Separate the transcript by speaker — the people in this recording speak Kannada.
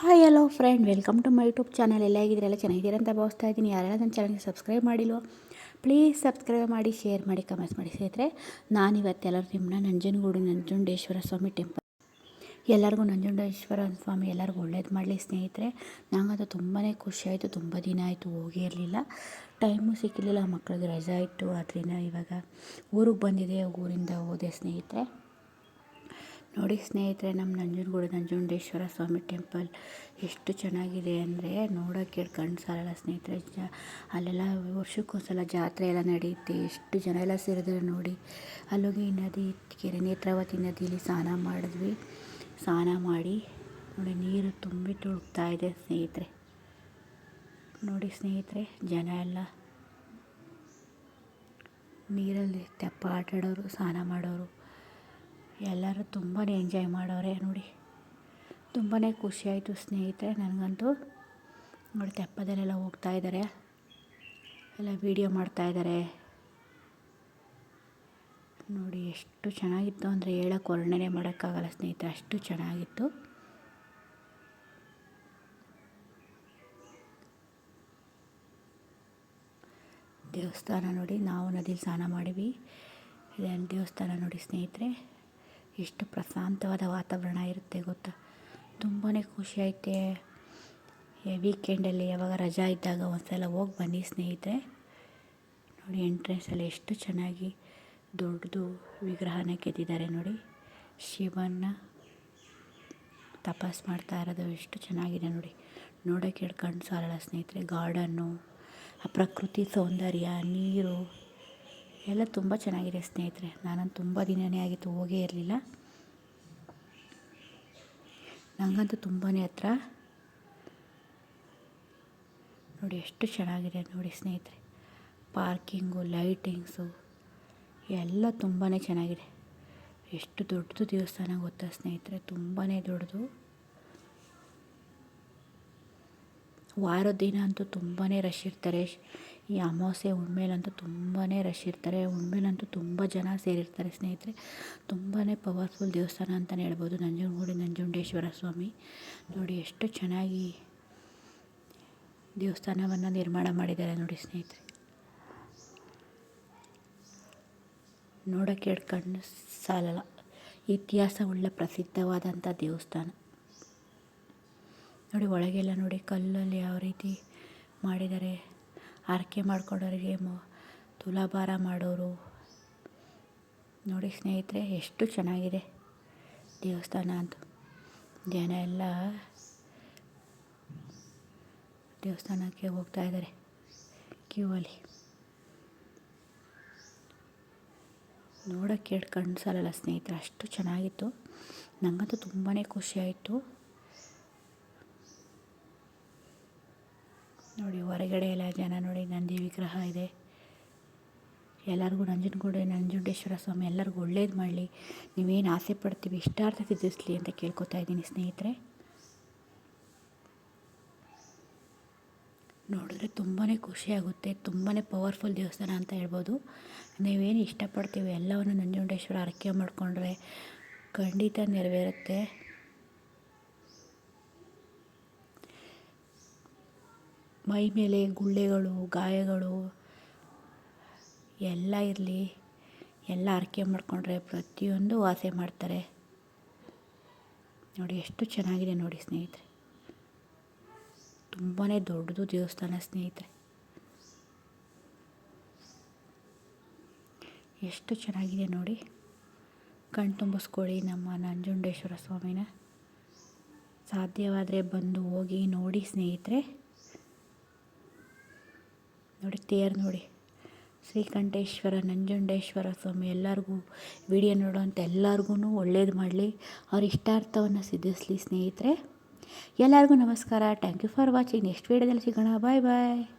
Speaker 1: Hi, hello friend, welcome to my YouTube channel. ಎಲ್ಲ ಹೇಗಿದ್ದೀರಲ್ಲ ಚೆನ್ನಾಗಿದ್ದೀರ ಅಂತ ಭಾವಿಸ್ತಾ ಇದ್ದೀನಿ. ಯಾರೆಲ್ಲ ನನ್ನ ಚಾನಲ್ಗೆ ಸಬ್ಸ್ಕ್ರೈಬ್ ಮಾಡಿಲ್ವೋ, ಪ್ಲೀಸ್ ಸಬ್ಸ್ಕ್ರೈಬ್ ಮಾಡಿ, ಶೇರ್ ಮಾಡಿ, ಕಮೆಂಟ್ಸ್ ಮಾಡಿ. ಸ್ನೇಹಿತರೆ ನಾನಿವತ್ತೆಲ್ಲರೂ ನಿಮ್ಮನ್ನ ನಂಜನಗೂಡು ನಂಜುಂಡೇಶ್ವರ ಸ್ವಾಮಿ ಟೆಂಪಲ್. ಎಲ್ಲರಿಗೂ ನಂಜುಂಡೇಶ್ವರ ಸ್ವಾಮಿ ಎಲ್ಲರಿಗೂ ಒಳ್ಳೇದು ಮಾಡಲಿ ಸ್ನೇಹಿತರೆ. ನಂಗಂತೂ ತುಂಬಾ ಖುಷಿ ಆಯಿತು. ತುಂಬ ದಿನ ಆಯಿತು ಹೋಗೇ ಇರಲಿಲ್ಲ. ಟೈಮು ಸಿಕ್ಕಿರಲಿಲ್ಲ. ಮಕ್ಕಳಿಗೆ ರಜಾ ಇತ್ತು. ಅದರಿಂದ ಇವಾಗ ಊರಿಗೆ ಬಂದಿದೆ ಊರಿಂದ ಹೋದೆ ಸ್ನೇಹಿತರೆ. ನೋಡಿ ಸ್ನೇಹಿತರೆ, ನಮ್ಮ ನಂಜನಗೂಡು ನಂಜುಂಡೇಶ್ವರ ಸ್ವಾಮಿ ಟೆಂಪಲ್ ಎಷ್ಟು ಚೆನ್ನಾಗಿದೆ ಅಂದರೆ ನೋಡೋಕ್ಕೆ ಕಣ್ಣು ಸಾಲಲ್ಲ ಸ್ನೇಹಿತರೆ. ಜ, ಅಲ್ಲೆಲ್ಲ ವರ್ಷಕ್ಕೊಂದ್ಸಲ ಜಾತ್ರೆ ಎಲ್ಲ ನಡೆಯುತ್ತೆ. ಎಷ್ಟು ಜನ ಎಲ್ಲ ಸೇರಿದ್ರೆ ನೋಡಿ. ಅಲ್ಲೋಗಿ ನದಿ, ಕೆರೆ ನೇತ್ರಾವತಿ ನದಿಯಲ್ಲಿ ಸ್ನಾನ ಮಾಡಿದ್ವಿ. ಸ್ನಾನ ಮಾಡಿ ನೋಡಿ ನೀರು ತುಂಬಿ ತುಳುಕ್ತಾ ಇದೆ ಸ್ನೇಹಿತರೆ. ನೋಡಿ ಸ್ನೇಹಿತರೆ, ಜನ ಎಲ್ಲ ನೀರಲ್ಲಿ ತೆಪ್ಪ ಆಟಾಡೋರು ಸ್ನಾನ ಮಾಡೋರು. ಎಲ್ಲರೂ ತುಂಬಾ ಎಂಜಾಯ್ ಮಾಡೋರೆ ನೋಡಿ. ತುಂಬಾ ಖುಷಿಯಾಯಿತು ಸ್ನೇಹಿತರೆ ನನಗಂತೂ. ನೋಡಿ ತೆಪ್ಪದಲ್ಲೆಲ್ಲ ಹೋಗ್ತಾ ಇದ್ದಾರೆ ಎಲ್ಲ ವೀಡಿಯೋ ಮಾಡ್ತಾಯಿದ್ದಾರೆ ನೋಡಿ ಎಷ್ಟು ಚೆನ್ನಾಗಿತ್ತು ಅಂದರೆ ಹೇಳೋಕ್ಕೆ ವರ್ಣನೆ ಮಾಡೋಕ್ಕಾಗಲ್ಲ ಸ್ನೇಹಿತರೆ, ಅಷ್ಟು ಚೆನ್ನಾಗಿತ್ತು. ದೇವಸ್ಥಾನ ನೋಡಿ, ನಾವು ನದಿಲಿ ಸ್ನಾನ ಮಾಡಿವಿ. ಇದೇನು ದೇವಸ್ಥಾನ ನೋಡಿ ಸ್ನೇಹಿತರೆ. ಎಷ್ಟು ಪ್ರಶಾಂತವಾದ ವಾತಾವರಣ ಇರುತ್ತೆ ಗೊತ್ತಾ? ತುಂಬಾ ಖುಷಿ ಐತೆ ವೀಕೆಂಡಲ್ಲಿ ಯಾವಾಗ ರಜಾ ಇದ್ದಾಗ ಒಂದ್ಸಲ ಹೋಗಿ ಬನ್ನಿ ಸ್ನೇಹಿತರೆ. ನೋಡಿ ಎಂಟ್ರೆನ್ಸಲ್ಲಿ ಎಷ್ಟು ಚೆನ್ನಾಗಿ ದೊಡ್ಡದು ವಿಗ್ರಹನ ಕೆತ್ತಿದ್ದಾರೆ ನೋಡಿ. ಶಿವನ ತಪಾಸ್ ಮಾಡ್ತಾ ಇರೋದು ಎಷ್ಟು ಚೆನ್ನಾಗಿದೆ ನೋಡಿ. ನೋಡೋಕೆ ಎರಡು ಸಾಲಲ್ಲ ಸ್ನೇಹಿತರೆ. ಗಾರ್ಡನ್ನು ಆ ಪ್ರಕೃತಿ ಸೌಂದರ್ಯ, ನೀರು. ಎಲ್ಲ ತುಂಬ ಚೆನ್ನಾಗಿದೆ ಸ್ನೇಹಿತರೆ. ನಾನಂತೂ ತುಂಬ ದಿನವೇ ಆಗಿತ್ತು ಹೋಗೇ ಇರಲಿಲ್ಲ. ನನಗಂತೂ ತುಂಬಾ ಹತ್ರ. ನೋಡಿ ಎಷ್ಟು ಚೆನ್ನಾಗಿದೆ ನೋಡಿ ಸ್ನೇಹಿತರೆ. ಪಾರ್ಕಿಂಗು, ಲೈಟಿಂಗ್ಸು ಎಲ್ಲ ತುಂಬಾ ಚೆನ್ನಾಗಿದೆ. ಎಷ್ಟು ದೊಡ್ಡದು ದೇವಸ್ಥಾನ ಗೊತ್ತಾ ಸ್ನೇಹಿತರೆ? ತುಂಬಾ ದೊಡ್ಡದು. ವಾರದ ದಿನ ಅಂತೂ ತುಂಬಾ ರಶ್ ಇರ್ತಾರೆ. ಈ ಅಮಾವಾಸ್ಯೆ ಹುಣ್ಮೇಲಂತೂ ತುಂಬಾ ರಶ್ ಇರ್ತಾರೆ. ಹುಣ್ಮೇಲಂತೂ ತುಂಬ ಜನ ಸೇರಿರ್ತಾರೆ ಸ್ನೇಹಿತರೆ. ತುಂಬಾ ಪವರ್ಫುಲ್ ದೇವಸ್ಥಾನ ಅಂತಲೇ ಹೇಳ್ಬೋದು. ನಂಜನಗೂಡು, ನಂಜುಂಡೇಶ್ವರ ಸ್ವಾಮಿ. ನೋಡಿ ಎಷ್ಟು ಚೆನ್ನಾಗಿ ದೇವಸ್ಥಾನವನ್ನು ನಿರ್ಮಾಣ ಮಾಡಿದ್ದಾರೆ ನೋಡಿ ಸ್ನೇಹಿತರೆ. ನೋಡೋಕ್ಕೆ ಕಣ್ಣು ಸಾಲಲ್ಲ. ಇತಿಹಾಸವುಳ್ಳ ಪ್ರಸಿದ್ಧವಾದಂಥ ದೇವಸ್ಥಾನ. ನೋಡಿ ಒಳಗೆಲ್ಲ ನೋಡಿ ಕಲ್ಲಲ್ಲಿ ಯಾವ ರೀತಿ ಮಾಡಿದ್ದಾರೆ. ಆರಕೆ ಮಾಡ್ಕೊಂಡವ್ರಿಗೆ ಮೊ, ತುಲಾಭಾರ ಮಾಡೋರು. ನೋಡಿ ಸ್ನೇಹಿತರೆ, ಎಷ್ಟು ಚೆನ್ನಾಗಿದೆ ದೇವಸ್ಥಾನ ಅಂತ. ಜನ ಎಲ್ಲ ದೇವಸ್ಥಾನಕ್ಕೆ ಹೋಗ್ತಾ ಇದ್ದಾರೆ ಕ್ಯೂ ಅಲ್ಲಿ ನೋಡೋಕ್ಕೆ ಎರಡು ಕಣ್ಣು ಸಾಲಲ್ಲ ಸ್ನೇಹಿತರೆ, ಅಷ್ಟು ಚೆನ್ನಾಗಿತ್ತು. ನನಗಂತೂ ತುಂಬಾ ಖುಷಿ ನೋಡಿ, ಹೊರಗಡೆ ಎಲ್ಲ ಜನ ನೋಡಿ, ನಂದಿ ವಿಗ್ರಹ ಇದೆ. ಎಲ್ಲರಿಗೂ ನಂಜನಗೂಡು ನಂಜುಂಡೇಶ್ವರ ಸ್ವಾಮಿ, ಎಲ್ಲರಿಗೂ ಒಳ್ಳೇದು ಮಾಡಲಿ. ನೀವೇನು ಆಸೆ ಪಡ್ತೀವಿ ಇಷ್ಟಾರ್ಥ ಸಿದ್ಧಿಸ್ಲಿ ಅಂತ ಕೇಳ್ಕೊತಾ ಇದ್ದೀನಿ ಸ್ನೇಹಿತರೆ. ನೋಡಿದ್ರೆ ತುಂಬಾ ಖುಷಿಯಾಗುತ್ತೆ ತುಂಬಾ ಪವರ್ಫುಲ್ ದೇವಸ್ಥಾನ ಅಂತ ಹೇಳ್ಬೋದು. ನೀವೇನು ಇಷ್ಟಪಡ್ತೀವಿ ಎಲ್ಲವನ್ನು ನಂಜುಂಡೇಶ್ವರ ಅರಕೆ ಮಾಡಿಕೊಂಡ್ರೆ ಖಂಡಿತ ನೆರವೇರುತ್ತೆ. ಮೈ ಮೇಲೆ ಗುಳ್ಳೆಗಳು, ಗಾಯಗಳು ಎಲ್ಲ ಇರಲಿ, ಎಲ್ಲ ಹರಕೆ ಮಾಡಿಕೊಂಡ್ರೆ ಪ್ರತಿಯೊಂದು ವಾಸೆ ಮಾಡ್ತಾರೆ. ನೋಡಿ, ಎಷ್ಟು ಚೆನ್ನಾಗಿದೆ ನೋಡಿ ಸ್ನೇಹಿತರೆ. ತುಂಬಾ ದೊಡ್ಡದು ದೇವಸ್ಥಾನ ಸ್ನೇಹಿತರೆ. ಎಷ್ಟು ಚೆನ್ನಾಗಿದೆ ನೋಡಿ. ಕಣ್ತುಂಬಿಸ್ಕೊಳ್ಳಿ ನಮ್ಮ ನಂಜುಂಡೇಶ್ವರ ಸ್ವಾಮಿನ. ಸಾಧ್ಯವಾದರೆ ಬಂದು ಹೋಗಿ ನೋಡಿ ಸ್ನೇಹಿತರೆ. ನೋಡಿ, ತೇರು ನೋಡಿ. ಶ್ರೀಕಂಠೇಶ್ವರ, ನಂಜುಂಡೇಶ್ವರ ಸ್ವಾಮಿ, ಎಲ್ಲರಿಗೂ ವಿಡಿಯೋ ನೋಡುವಂಥ ಎಲ್ಲರಿಗೂ ಒಳ್ಳೇದು ಮಾಡಲಿ. ಅವ್ರ ಇಷ್ಟಾರ್ಥವನ್ನು ಸಿದ್ಧಿಸಲಿ ಸ್ನೇಹಿತರೆ. ಎಲ್ಲರಿಗೂ ನಮಸ್ಕಾರ. Thank you for watching next ವೀಡಿಯೋದಲ್ಲಿ ಸಿಗೋಣ. ಬಾಯ್ ಬಾಯ್